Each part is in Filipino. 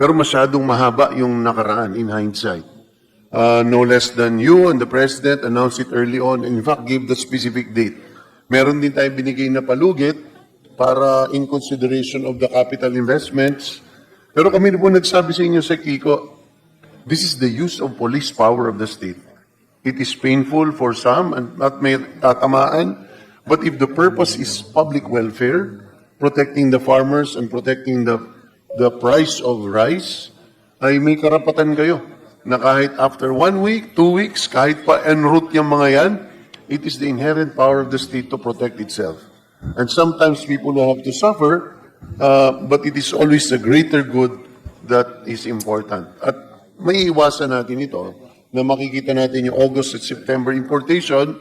Pero masyadong mahaba yung nakaraan in hindsight. Uh, no less than you and the President announced it early on and in fact gave the specific date. Meron din tayo binigay na palugit para in consideration of the capital investments. Pero kami po nagsabi sa inyo sa Kiko, this is the use of police power of the state. It is painful for some and not may tatamaan, but if the purpose is public welfare, protecting the farmers and protecting the the price of rice, ay may karapatan kayo na kahit after one week, two weeks, kahit pa en route yung mga yan, it is the inherent power of the state to protect itself. And sometimes people will have to suffer, uh, but it is always the greater good that is important. At may iwasan natin ito na makikita natin yung August at September importation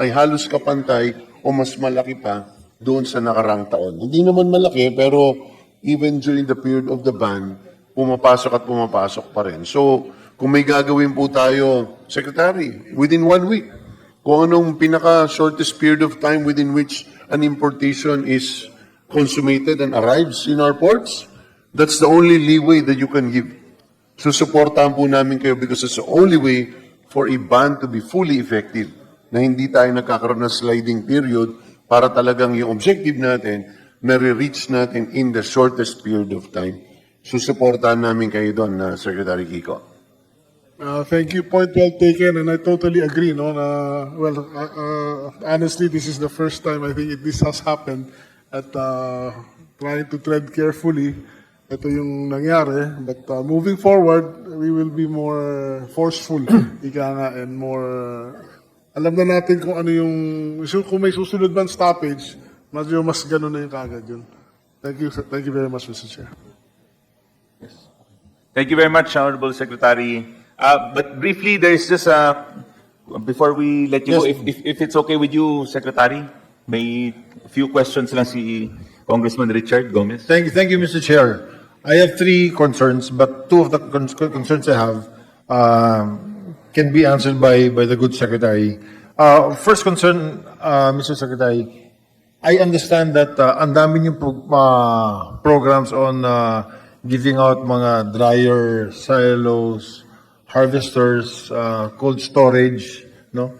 ay halos kapantay o mas malaki pa doon sa nakarang taon. Hindi naman malaki pero even during the period of the ban, pumapasok at pumapasok pa rin. So, kung may gagawin po tayo, Secretary, within one week, kung anong pinaka-shortest period of time within which an importation is consummated and arrives in our ports, that's the only leeway that you can give. Susuportahan po namin kayo because it's the only way for a ban to be fully effective na hindi tayo nagkakaroon ng sliding period para talagang yung objective natin nare-reach natin in the shortest period of time. Susuportahan namin kayo doon, na Secretary Kiko. Uh, thank you. Point well taken, and I totally agree. No, na, well, uh, uh, honestly, this is the first time I think it, this has happened. At uh, trying to tread carefully, ito yung nangyari. But uh, moving forward, we will be more forceful, ika nga, and more. alam na natin kung ano yung kung may susunod man stoppage, medyo mas ganun na yung kagad yun. Thank you, thank you very much, Mr. Chair. Thank you very much, Honorable Secretary. Uh, But briefly, there is just a, before we let you go, Yes. if, if, if it's okay with you, Secretary, may few questions lang si Congressman Richard Gomez. Thank you, thank you, Mr. Chair. I have three concerns, but two of the con- concerns I have um, can be answered by, by the good secretary. Uh, First concern, uh, Mr. Secretary, I understand that uh, ang dami yung pro- uh, programs on uh, giving out mga dryer, silos, harvesters, uh, cold storage, no?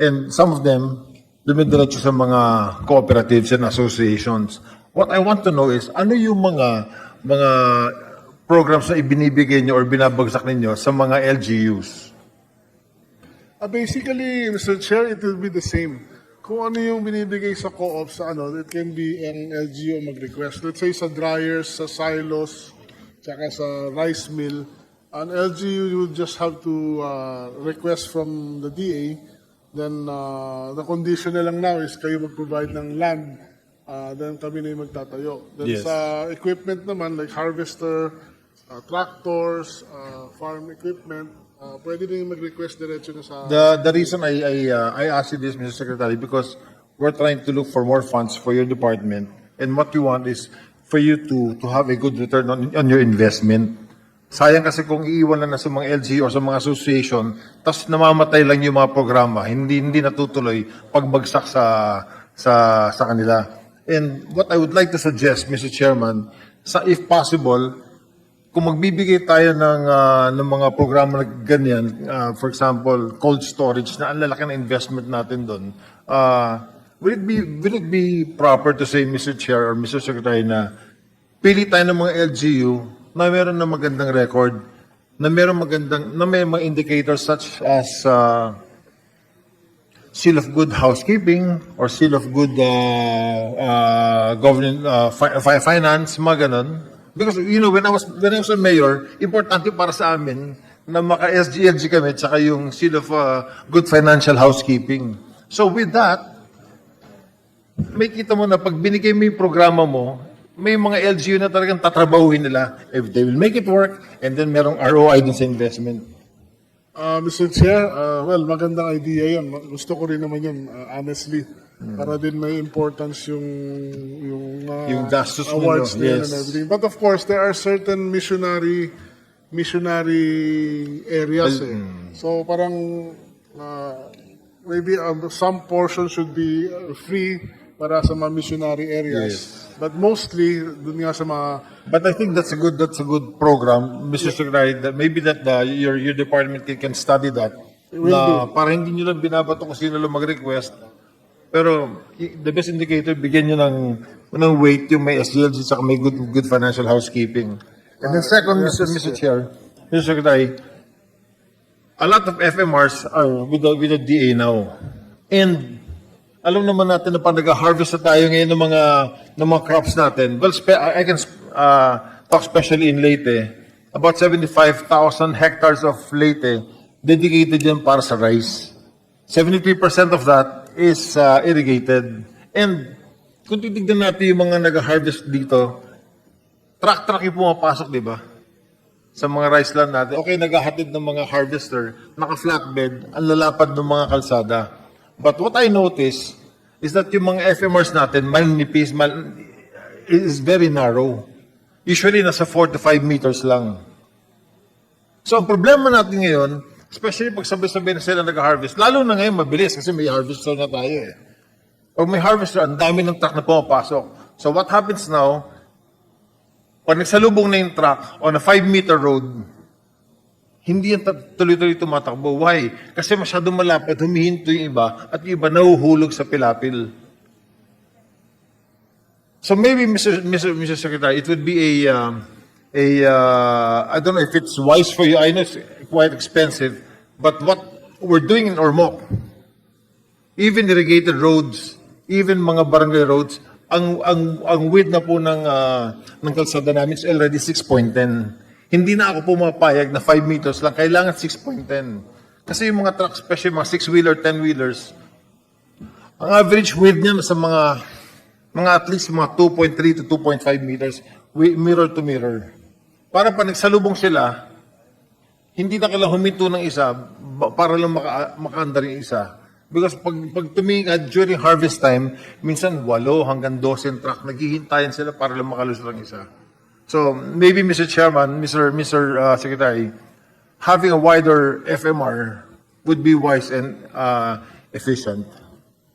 And some of them, dumidiretso sa mga cooperatives and associations. What I want to know is, ano yung mga mga programs na ibinibigay nyo or binabagsak ninyo sa mga LGUs? Uh, basically, Mr. Chair, it will be the same. Kung ano yung binibigay sa co-op sa ano, it can be ang LGU mag-request. Let's say sa dryers, sa silos, tsaka sa rice mill, an LGU you would just have to uh, request from the DA. Then uh, the condition na lang now is kayo mag-provide ng land. Uh, then kami na yung magtatayo. Then Yes. sa equipment naman, like harvester, uh, tractors, uh, farm equipment, uh, pwede din mag-request diretso na sa... The the reason I I uh, I asked you this, Mr. Secretary, because we're trying to look for more funds for your department, and what we want is for you to to have a good return on on your investment. Sayang kasi kung iiwan lang na sa mga LG or sa mga association, tapos namamatay lang yung mga programa, hindi hindi natutuloy pagbagsak sa sa sa kanila. And what I would like to suggest, Mr. Chairman, sa if possible, kung magbibigay tayo ng, ah, ng mga programa na ganyan, ah, for example, cold storage na ang lalaki na investment natin doon, ah, will, it be, will it be proper to say, Mr. Chair or Mr. Secretary, na pili tayo ng mga LGU na meron na magandang record, na meron magandang, na may mga indicators such as uh, seal of good housekeeping or seal of good uh, uh, government uh, fi- finance, mga ganun. Because you know, when I was when I was a mayor, importante para sa amin na maka SGLG kami at saka yung seal of uh, good financial housekeeping. So with that, may kita mo na pag binigay mo yung programa mo, may mga LGU na talagang tatrabahuhin nila if they will make it work and then merong ROI din sa investment. Uh, Mr. Chair, uh, well, magandang idea yun. Gusto ko rin naman yun, uh, honestly. Para din may importance yung yung, Yung gastos mo, awards no? Yes. and everything. But of course, there are certain missionary missionary areas eh. So parang uh, maybe um, some portion should be uh, free para sa mga missionary areas. But mostly, dun nga sa mga But I think that's a good that's a good program, Mr. Secretary. That maybe that uh, your your department can, can study that. Na para hindi nyo lang binabato kung sino lang mag-request. Pero the best indicator, bigyan nyo ng, ng weight yung may SGLG at may good good financial housekeeping. And then second, Mr. Mr. Chair, Mr. Secretary, a lot of FMRs are with the, with the DA now. And alam naman natin na pag nag-harvest na tayo ngayon ng mga ng mga crops natin. Well, spe- I can uh, talk especially in Leyte. About 75,000 hectares of Leyte dedicated yan para sa rice. 73% of that is uh, irrigated. And kung titignan natin yung mga nag-harvest dito, truck-truck yung pumapasok, di ba? sa mga rice land natin. Okay, naghahatid ng mga harvester, naka-flatbed, ang lalapad ng mga kalsada. But what I notice is that yung mga FMRs natin, malnipis, mal, is very narrow. Usually, nasa 4 to 5 meters lang. So, ang problema natin ngayon, especially pag sabay-sabay na sila nag-harvest, lalo na ngayon mabilis kasi may harvester na tayo eh. Pag may harvester, ang dami ng truck na pumapasok. So, what happens now, pag nagsalubong na yung truck on a 5-meter road, hindi yan tuloy-tuloy tumatakbo. Why? Kasi masyadong malapit, humihinto yung iba, at yung iba nahuhulog sa pilapil. So maybe, Mr. Mr. Mr. Secretary, it would be a, um, a uh, I don't know if it's wise for you, I know quite expensive, but what we're doing in Ormoc, even irrigated roads, even mga barangay roads, ang ang ang width na po ng ah, ng kalsada namin is already 6.10. Hindi na ako pumapayag na 5 meters lang, kailangan 6.10. Kasi yung mga trucks, especially mga 6-wheeler, 10-wheelers, ang average width niya sa mga mga at least mga 2.3 to 2.5 meters mirror to mirror. Para pa nagsalubong sila, hindi na kailangan huminto ng isa para lang maka, makaandar yung isa. Because pag, pag tumingin at during harvest time, minsan walo hanggang 12 truck, naghihintayan sila para lang makalusot ang isa. So maybe Mr. Chairman, Mr. Mr. uh, Secretary, having a wider FMR would be wise and uh, efficient.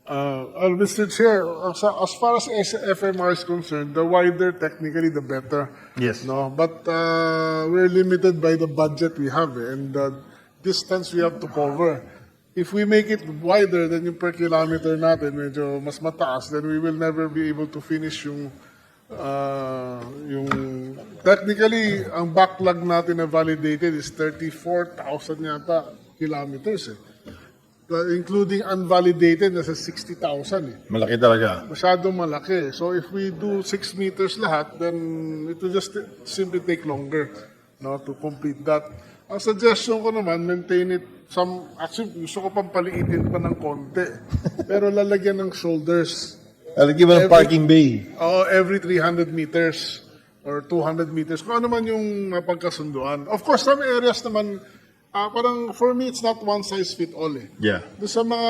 Uh, well, Mr. Chair, as, as far as S- FMR is concerned, the wider technically, the better. Yes. No, but uh, we're limited by the budget we have eh, and the distance we have to cover. If we make it wider than yung per kilometer natin, medyo mas mataas, then we will never be able to finish yung uh, yung technically ang backlog natin na validated is 34,000 yata kilometers eh. Including unvalidated nasa 60,000 eh. Malaki talaga. Masyadong malaki. So if we do 6 meters lahat, then it will just simply take longer no, to complete that. Ang suggestion ko naman, maintain it some, actually gusto ko pang paliitin pa ng konti. Pero lalagyan ng shoulders. Alagyan mo ng parking bay. Oh, every 300 meters or 200 meters. Kung ano man yung mapagkasunduan. Of course, some areas naman, ah, parang for me, it's not one size fit all eh. Yeah. Doon sa mga,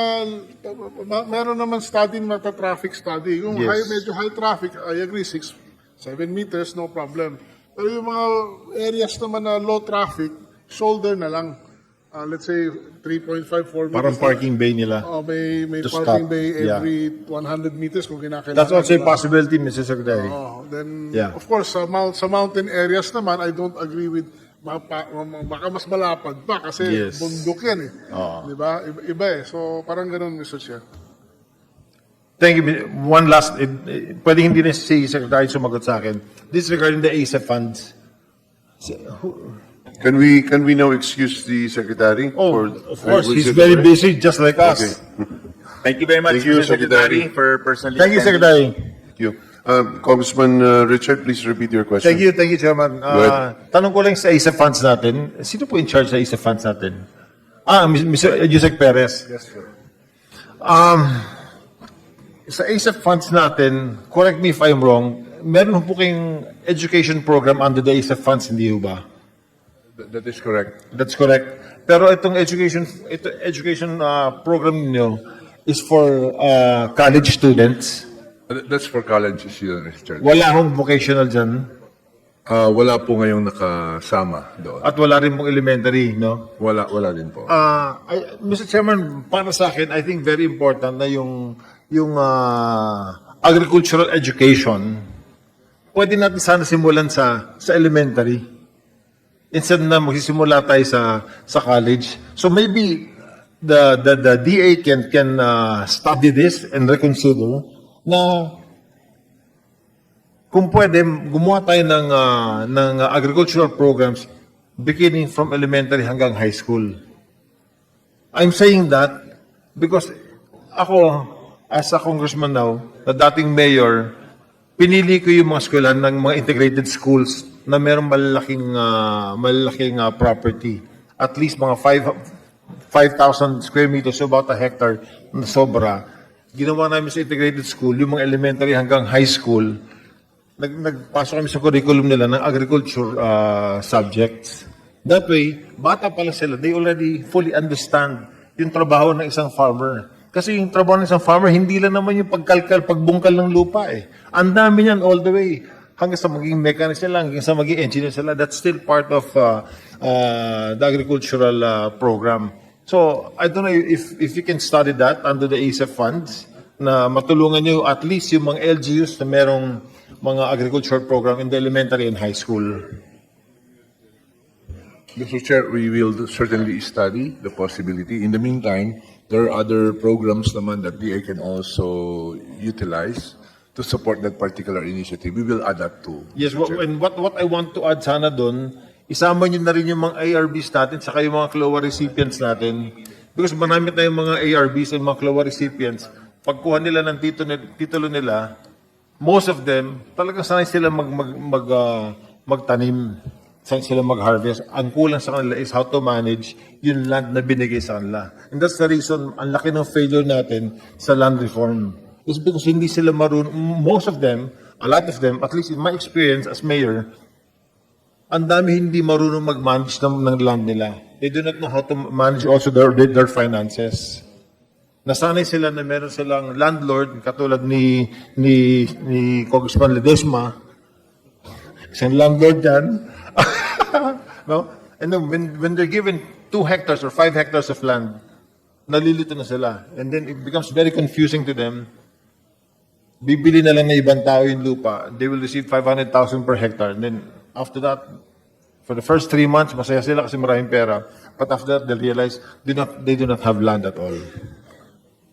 meron naman study na traffic study. Yung Yes. high, medyo high traffic, I agree, 6, 7 meters, no problem. Pero yung mga areas naman na low traffic, shoulder na lang. Ah, let's say 3.5, 4 meters. Parang parking bay nila. Oh, may, may parking stop. bay Yeah. every 100 meters kung kinakailangan. That's also a possibility, Mr. Secretary. Oh, then, Yeah. of course, sa, mount, sa mountain areas naman, I don't agree with mapa, ma- baka mas malapad pa kasi Yes. bundok yan eh. Oo. Di ba? Iba, iba eh. So, parang ganun, Mr. Chair. Thank you. One last, eh, eh, pwede hindi na si Secretary sumagot sa akin. This is regarding the ASAP funds. Can we, can we now excuse the secretary? Oh, for- of course, he's very busy, just like us. Okay. Thank you very much, Thank you, Mr. Secretary, Secretary. for personally. Thank you. Secretary. Thank you. Uh, Congressman uh, Richard, please repeat your question. Thank you, thank you, Chairman. Uh, tanong ko lang sa ASAP funds natin. Sino po in charge sa ASAP funds natin? Ah, Mr. Yusek Perez. Yes, sir. Um, sa ASAP funds natin, correct me if I'm wrong, meron po kayong education program under the ASAP funds, hindi ba? That is correct. That's correct. Pero itong education ito education uh, program niyo is for uh, college students. That's for college students, Richard. Wala akong vocational dyan. Uh, wala po ngayong nakasama doon. At wala rin pong elementary, no? Wala, wala din po. Uh, I, Mr. Chairman, para sa akin, I think very important na yung yung ah, agricultural education, pwede natin sana simulan sa sa elementary. Instead na magsisimula tayo sa sa college. So maybe the the the DA can can ah, study this and reconsider na kung pwede, gumawa tayo ng, ah, ng ah, agricultural programs beginning from elementary hanggang high school. I'm saying that because ako, as a congressman now, na dating mayor, pinili ko yung mga eskwelahan ng mga integrated schools na merong malalaking, ah, malalaking ah, property. At least mga 5 5,000 square meters, so about a hectare na sobra. Ginawa namin sa integrated school, yung mga elementary hanggang high school, nag, nagpasok kami sa curriculum nila ng agriculture uh, subjects. That way, bata pala sila, they already fully understand yung trabaho ng isang farmer. Kasi yung trabaho ng isang farmer, hindi lang naman yung pagkalkal, pagbungkal ng lupa eh. Ang dami niyan all the way. Hanggang sa maging mechanic sila, hanggang sa maging engineer sila, that's still part of uh, uh, the agricultural uh, program. So, I don't know if, if you can study that under the ASF funds, na matulungan nyo at least yung mga LGUs na merong mga agricultural program in the elementary and high school. Mr. Chair, we will certainly study the possibility. In the meantime, there are other programs naman that DA can also utilize to support that particular initiative. We will add that too. Yes, what, and what, what I want to add sana doon, isama nyo na rin yung mga ARBs natin saka yung mga CLOA recipients natin. Because marami tayong mga ARBs and mga CLOA recipients, pagkuha nila ng titulo, nila, most of them, talagang sanay sila mag, mag, mag, ah, magtanim. Sanay sila mag-harvest. Ang kulang sa kanila is how to manage yung land na binigay sa kanila. And that's the reason, ang laki ng failure natin sa land reform. Is because hindi sila marunong, most of them, a lot of them, at least in my experience as mayor, ang dami hindi marunong mag-manage ng, ng land nila. They do not know how to manage also their, their, finances. Nasanay sila na meron silang landlord, katulad ni, ni, ni Congressman Ledesma, isang landlord yan. no? And then when, when they're given two hectares or five hectares of land, nalilito na sila. And then it becomes very confusing to them. Bibili na lang ng ibang tao yung lupa. They will receive 500,000 per hectare. And then after that, for the first three months, masaya sila kasi maraming pera. But after that, they realize do not, they do not have land at all.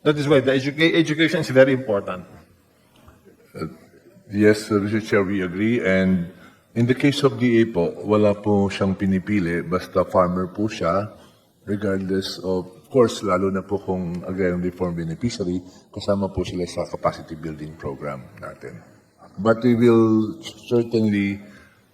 That is why the educa- education is very important. Yes, uh, Mr. Chair, we agree. And in the case of DA po, wala po siyang pinipili. Basta farmer po siya, regardless of, of course, lalo na po kung agrarian reform beneficiary, kasama po sila sa capacity building program natin. But we will certainly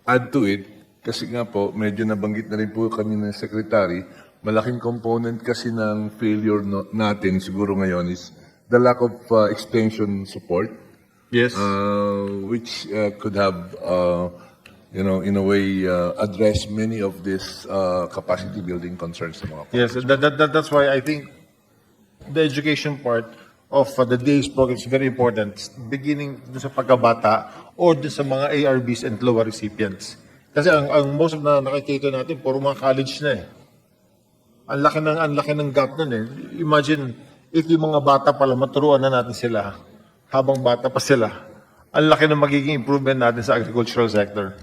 add to it, kasi nga po, medyo nabanggit na rin po kami ng Secretary, malaking component kasi ng failure no- natin siguro ngayon is the lack of uh, extension support Yes. uh, which uh, could have, uh, you know, in a way, uh, address many of these uh, capacity building concerns Yes, that, that, that, that's why I think the education part of uh, the day's program is very important, beginning dun sa pagkabata or dun sa mga ARBs and lower recipients. Kasi ang, ang most of na nakikita natin, puro mga college na eh. Ang laki ng, ang laki ng gap nun eh. Imagine, if yung mga bata pala, maturuan na natin sila habang bata pa sila. Ang laki ng magiging improvement natin sa agricultural sector.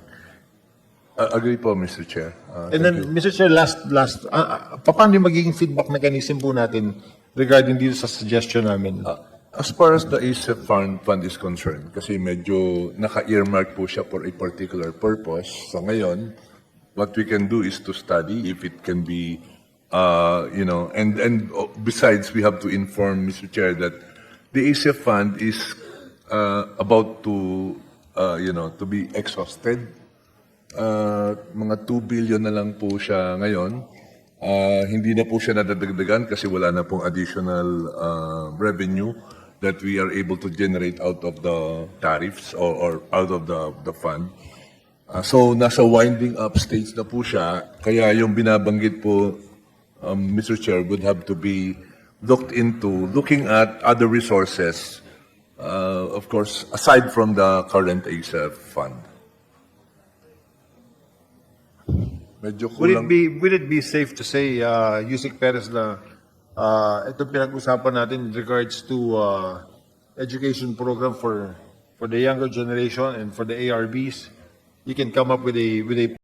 Uh, agree po, Mr. Chair. Uh, And then, Mr. Chair, last, last, uh, uh, paano yung magiging feedback mechanism po natin regarding dito sa suggestion namin? As far as the ASEP fund, fund is concerned, kasi medyo naka-earmark po siya for a particular purpose. So ngayon, what we can do is to study if it can be, uh, you know, and, and uh, besides, we have to inform Mr. Chair that the ASEP fund is uh, about to, uh, you know, to be exhausted. Uh, mga 2 billion na lang po siya ngayon. Uh, hindi na po siya nadadagdagan kasi wala na pong additional uh, revenue that we are able to generate out of the tariffs or, or out of the, the fund. Uh, so, nasa winding up stage na po siya. Kaya yung binabanggit po, um, Mr. Chair, would have to be looked into, looking at other resources, uh, of course, aside from the current ASAF fund. Medyo Would it kulang. be, would it be safe to say, uh, Yusik Perez na, uh, ito pinag-usapan natin in regards to, uh, education program for, for the younger generation and for the ARBs, you can come up with a, with a